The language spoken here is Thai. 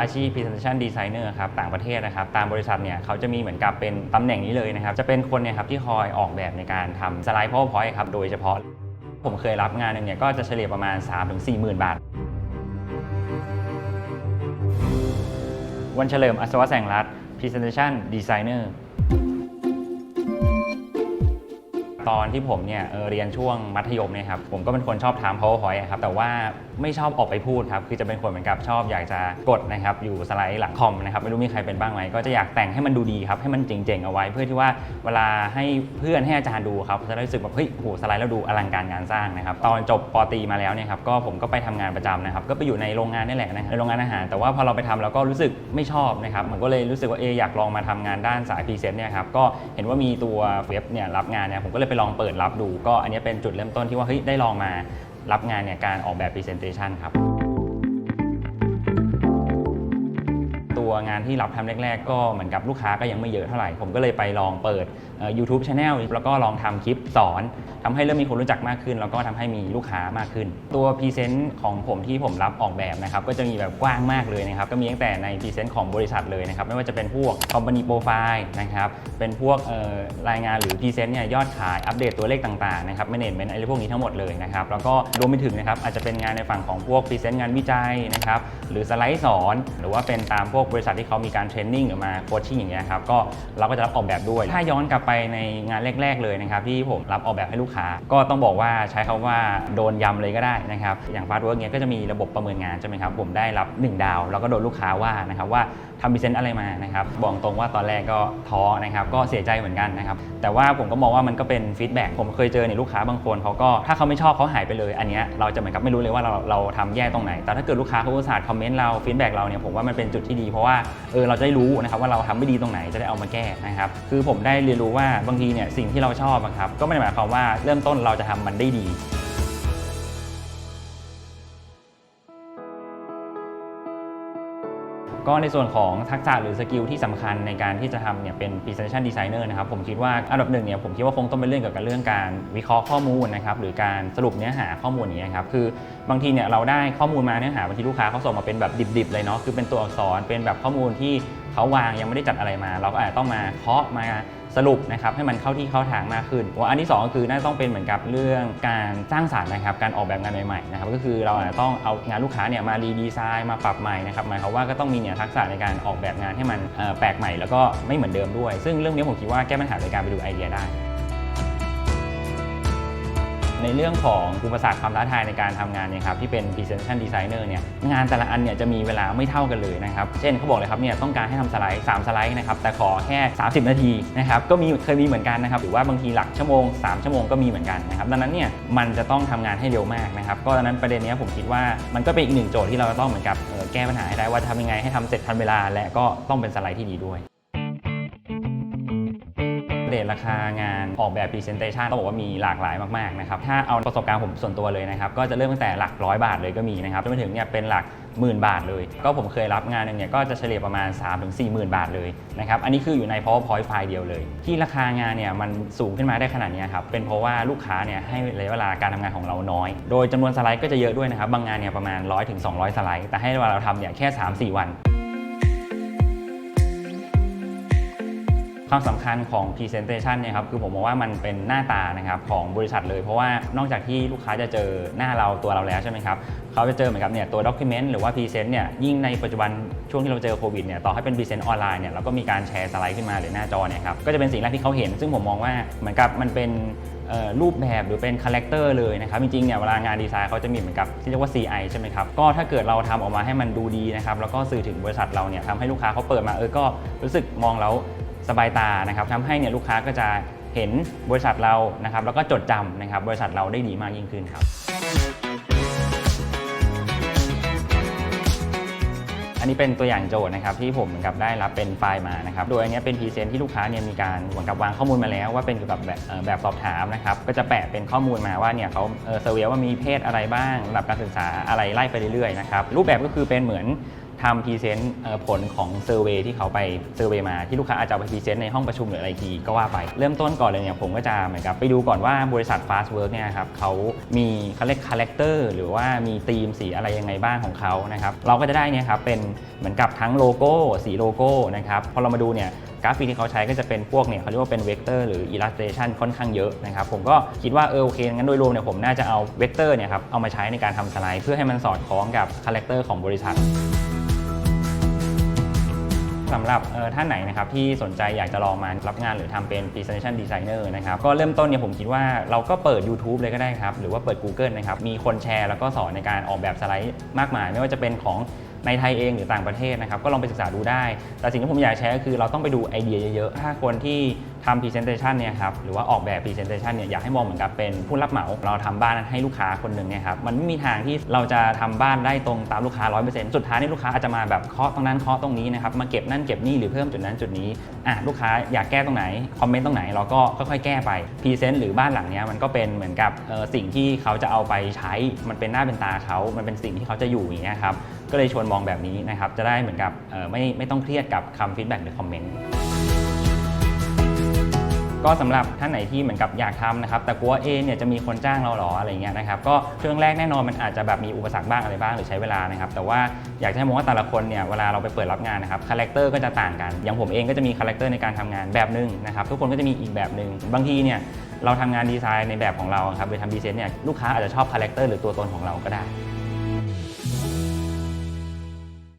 อาชีพ Presentation Designer ครับต่างประเทศนะครับตามบริษัทเนี่ยเขาจะมีเหมือนกับเป็นตำแหน่งนี้เลยนะครับจะเป็นคนเนี่ยครับที่คอยออกแบบในการทำสไลด์ PowerPoint ครับโดยเฉพาะผมเคยรับงานหนึงเนี่ยก็จะเฉลี่ยประมาณ 3-4หมื่นบาท วันเฉลิมอัศวแสงรัตน์ Presentation Designer ตอนที่ผมเนี่ยเเรียนช่วงมัธยมเนี่ยครับผมก็เป็นคนชอบทำ powerpoint ครับแต่ว่าไม่ชอบออกไปพูดครับคือจะเป็นคนเหมือนกับชอบอยากจะกดนะครับอยู่สไลด์หลังคอมนะครับไม่รู้มีใครเป็นบ้างไหมก็จะอยากแต่งให้มันดูดีครับให้มันเจ๋งๆเอาไว้ เพื่อที่ว่าเวลาให้เพื่อนให้อาจารย์ดูครับจะได้รู้สึกแบบเฮ้ยโหสไลด์แล้วดูอลังการงานสร้างนะครับตอนจบปอตรีมาแล้วเนี่ยครับก็ผมก็ไปทำงานประจำนะครับก็ไปอยู่ในโรงงานนี่แหละนะในโรงงานอาหารแต่ว่าพอเราไปทำแล้วก็รู้สึกไม่ชอบนะครับมันก็เลยรู้สึกว่าเอออยากลองมาทำงานด้านสายพรีเซนต์เนี่ยครับก็เห็นว่ามีตัวเว็บเนี่ยรับงานเนี่ยผมก็เลยไปลองเปิดรับดู ก็อันนี้เป็นจุดเริ่มต้นที่ว่าเฮ้ยได้ลองมารับงานเนี่ยการออกแบบพรีเซนเตชันครับ ตัวงานที่รับทำแรก ๆ ก็เหมือนกับลูกค้าก็ยังไม่เยอะเท่าไหร่ ผมก็เลยไปลองเปิด YouTube Channel แล้วก็ลองทำคลิปสอนทำให้เริ่มมีคนรู้จักมากขึ้น แล้วก็ทำให้มีลูกค้ามากขึ้น ตัวพรีเซนต์ของผมที่ผมรับออกแบบนะครับก็จะมีแบบกว้างมากเลยนะครับก็มีตั้งแต่ในพรีเซนต์ของบริษัทเลยนะครับไม่ว่าจะเป็นพวก Company Profile นะครับเป็นพวกรายงานหรือพรีเซนต์เนี่ยยอดขายอัปเดตตัวเลขต่างๆนะครับ Management อะไรพวกนี้ทั้งหมดเลยนะครับแล้วก็รวมไปถึงนะครับอาจจะเป็นงานในฝั่งของพวกพรีเซนต์งานวิจัยนะครับหรือสไลด์สอน หรือว่าเป็นตามพวกบริษัทที่เขามีการเทรนนิ่งหรือมาโคชชิ่งอย่างเงี้ยครับก็เราก็จะรับออกแบบด้วย ถ้าย้อนกลับไปในงานแรก ๆ เลยนะครับที่ผมรับออกแบบให้ลูกค้า ก็ต้องบอกว่าใช้คำว่าโดนยำเลยก็ได้นะครับอย่างฟาสต์เวิร์กเนี้ยก็จะมีระบบประเมินงานใช่ไหมครับผมได้รับ 1 ดาว แล้วก็โดนลูกค้าว่านะครับว่าทำพรีเซนต์อะไรมานะครับบอกตรงว่าตอนแรกก็ท้อนะครับก็เสียใจเหมือนกันนะครับแต่ว่าผมก็มองว่ามันก็เป็นฟีดแบ็กผมเคยเจอในลูกค้าบางคนเขาก็ถ้าเขาไม่ชอบเขาหายไปเลย อันเนี้ยเราจะเหมือนกับไม่รู้เลยว่าเราเราทำแย่ตรงไหน แต่ถ้าเกิดลูกค้าเขาอุตส่าห์คอมเมนต์เราฟีดแบ็กเราเนี่ยผมว่ามันเป็นจุดที่ดีเพราะว่าเออเราจะได้รู้นะครับว่าเราทำไม่ดีตรงไหนจะได้เอามาแก้นะครับคือผมได้เรียนรู้ว่าบางทีเนี่ยสิ่งที่เราชอบครับก็ไม่ได้หมายความว่าเริ่มต้นเราจะทำมันได้ดี ก็ในส่วนของทักษะหรือสกิลที่สำคัญในการที่จะทำเนี่ยเป็น presentation designer นะครับผมคิดว่าอันดับหนึ่งเนี่ยผมคิดว่าคงต้องเป็นเรื่องเกี่ยวกับเรื่องการวิเคราะห์ข้อมูลนะครับหรือการสรุปเนื้อหาข้อมูลอย่างเงี้ยครับคือบางทีเนี่ยเราได้ข้อมูลมาเนื้อหาบางทีลูกค้าเขาส่งมาเป็นแบบดิบๆเลยเนาะคือเป็นตัวอักษรเป็นแบบข้อมูลที่ เขาวางยังไม่ได้จัดอะไรมา เราก็อาจจะต้องมาเคาะมาสรุปนะครับให้มันเข้าที่เข้าทางมากขึ้นว่าอันที่สองก็คือน่าจะต้องเป็นเหมือนกับเรื่องการสร้างสรรค์นะครับการออกแบบงานใหม่ๆนะครับก็คือเราอาจจะต้องเอางานลูกค้าเนี่ยมารีดีไซน์มาปรับใหม่นะครับหมายความว่าก็ต้องมีเนี่ยทักษะในการออกแบบงานให้มันแปลกใหม่ แล้วก็ไม่เหมือนเดิมด้วย ซึ่งเรื่องนี้ผมคิดว่าแก้ปัญหาโดยการไปดูไอเดียได้ ในเรื่องของอุปสรรคความท้าทายในการทำงานเนี่ยครับที่เป็น Presentation Designer เนี่ยงานแต่ละอันเนี่ยจะมีเวลาไม่เท่ากันเลยนะครับ เช่นเขาบอกเลยครับเนี่ยต้องการให้ทำสไลด์ 3 สไลด์นะครับแต่ขอแค่ 30 นาทีนะครับก็มีเคยมีเหมือนกันนะครับหรือว่าบางทีหลักชั่วโมง 3 ชั่วโมงก็มีเหมือนกันนะครับดังนั้นเนี่ยมันจะต้องทำงานให้เร็วมากนะครับก็ดังนั้นประเด็นนี้ผมคิดว่ามันก็เป็นอีกหนึ่งโจทย์ที่เราจะต้องเหมือนกับแก้ปัญหาให้ได้ว่าจะทำยังไงให้ทำเสร็จทันเวลาและก็ต้องเป็นสไลด์ที่ดีด้วย เรทราคางานออกแบบ Presentation ต้องบอกว่ามีหลากหลายมากๆนะครับถ้าเอาประสบการณ์ผมส่วนตัวเลยนะครับก็จะเริ่มตั้งแต่หลักร้อยบาทเลยก็มีนะครับจนไปถึงเนี่ยเป็นหลักหมื่นบาทเลย ก็ผมเคยรับงานหนึงเนี่ยก็จะเฉลี่ยประมาณ 3-4หมื่นบาทเลยนะครับอันนี้คืออยู่ใน powerpoint ไฟล์เดียวเลย ที่ราคางานเนี่ยมันสูงขึ้นมาได้ขนาดนี้ครับเป็นเพราะว่าลูกค้าเนี่ยให้ระยะเวลาการทำงานของเราน้อย โดยจำนวนสไลด์ก็จะเยอะด้วยนะครับบางงานเนี่ยประมาณ 100-200 สไลด์ แต่ให้เวลาเราทำเนี่ยแค่ 3-4 วัน ความสำคัญของ Presentation เนี่ยครับคือผมมองว่ามันเป็นหน้าตานะครับของบริษัทเลย เพราะว่านอกจากที่ลูกค้าจะเจอหน้าเราตัวเราแล้วใช่ไหมครับเขาจะเจอเหมือนกับเนี่ยตัว Document หรือว่า Present เนี่ยยิ่งในปัจจุบันช่วงที่เราเจอโควิดเนี่ยต่อให้เป็น Present ออนไลน์เนี่ยเราก็มีการแชร์สไลด์ขึ้นมาหรือหน้าจอเนี่ยครับก็จะเป็นสิ่งแรกที่เขาเห็น ซึ่งผมมองว่าเหมือนกับมันเป็นรูปแบบหรือเป็นคาแรคเตอร์เลยนะครับจริงๆเนี่ยเวลางานดีไซน์เขาจะมีเหมือนกับที่เรียกว่า CI ใช่ไหมครับก็ถ้าเกิดเราทำออกมาให้มันดูดีนะครับแล้วก็สื่อถึงบริษัทเราเนี่ยทำให้ลูกค้าเขาเปิดมาเออก็รู้สึกมองแล้ว สบายตานะครับทำให้เนี่ยลูกค้าก็จะเห็นบริษัทเรานะครับแล้วก็จดจำนะครับบริษัทเราได้ดีมากยิ่งขึ้นครับ อันนี้เป็นตัวอย่างโจทย์นะครับที่ผมเหมือนกับได้รับเป็นไฟล์มานะครับโดยอันเนี้ยเป็นพรีเซนต์ที่ลูกค้าเนี่ยมีการเหมือนกับวางข้อมูลมาแล้ว ว่าเป็นเกี่ยวกับแบบเอ่อแบบสอบถามนะครับก็จะแปะเป็นข้อมูลมาว่าเนี่ยเขาเซอร์เวยว่ามีเพศอะไรบ้างระดับการศึกษาอะไรไล่ไปเรื่อยๆนะครับรูปแบบก็คือเป็นเหมือน ทำพรีเซนต์ผลของเซอร์เวยที่เขาไปเซอร์เวยมาที่ลูกค้าอาจจะไปพรีเซนต์ในห้องประชุมหรืออะไรทีก็ว่าไป เริ่มต้นก่อนเลยเนี่ยผมก็จะเหมือนกับไปดูก่อนว่าบริษัท Fast Work เนี่ยครับเขามีเขาเรียกคาแรคเตอร์หรือว่ามีธีมสีอะไรยังไงบ้างของเขานะครับเราก็จะได้เนี่ยครับเป็นเหมือนกับทั้งโลโก้สีโลโก้นะครับพอเรามาดูเนี่ยกราฟิกที่เขาใช้ก็จะเป็นพวกเนี่ยเขาเรียกว่าเป็นเวกเตอร์หรืออิลลัสเ t ชันค่อนข้างเยอะนะครับผมก็คิดว่าเออโอเคงั้นโดยรวมเนี่ยผมน่าจะเอาเวกเตอร์เนี่ยครับเอามาใช้ในการทำสไลด์ เพื่อให้มันสอดคล้องกับคาแรคเตอร์ของบริษัท สำหรับท่านไหนนะครับที่สนใจอยากจะลองมารับงานหรือทำเป็น Presentation Designer นะครับก็เริ่มต้นเนี่ยผมคิดว่าเราก็เปิด YouTube เลยก็ได้ครับ หรือว่าเปิด Google นะครับมีคนแชร์แล้วก็สอนในการออกแบบสไลด์มากมาย ไม่ว่าจะเป็นของในไทยเองหรือต่างประเทศนะครับก็ลองไปศึกษาดูได้ แต่สิ่งที่ผมอยากแชร์ก็คือเราต้องไปดูไอเดียเยอะๆถ้าคนที่ ทำ Presentation เนี่ยครับหรือว่าออกแบบ Presentation เนี่ยอยากให้มองเหมือนกับเป็นผู้รับเหมาเราทำบ้านให้ลูกค้าคนหนึ่งเนี่ยครับมันไม่มีทางที่เราจะทำบ้านได้ตรงตามลูกค้า 100%สุดท้ายนี่ลูกค้าอาจจะมาแบบเคาะตรงนั้นเคาะตรงนี้นะครับมาเก็บนั่นเก็บนี่หรือเพิ่มจุดนั้นจุดนี้อะลูกค้าอยากแก้ตรงไหนคอมเมนต์ตรงไหนเราก็ค่อยๆแก้ไปพรีเซนต์หรือบ้านหลังเนี้ยมันก็เป็นเหมือนกับสิ่งที่เขาจะเอาไปใช้มันเป็นหน้าเป็นตาเขามันเป็นสิ่งที่เขาจะอยู่อย่างเงี้ยครับก็เลยชวนมองแบบนี้นะครับจะได้เหมือนกับไม่ไม่ต้องเครียดกับคำฟีดแบ็กหรือคอมเมนต์ ก็สำหรับท่านไหนที่เหมือนกับอยากทำนะครับแต่กลัวเอเนี่ยจะมีคนจ้างเราหรออะไรเงี้ยนะครับก็ช่วงแรกแน่นอนมันอาจจะแบบมีอุปสรรคบ้างอะไรบ้างหรือใช้เวลานะครับแต่ว่าอยากจะให้มองว่าแต่ละคนเนี่ยเวลาเราไปเปิดรับงานนะครับคาแรคเตอร์ก็จะต่างกันอย่างผมเองก็จะมีคาแรคเตอร์ในการทำงานแบบหนึ่งนะครับทุกคนก็จะมีอีกแบบหนึ่งบางทีเนี่ยเราทำงานดีไซน์ในแบบของเราครับหรือทำดีไซน์เนี่ยลูกค้าอาจจะชอบคาแรคเตอร์หรือตัวตนของเราก็ได้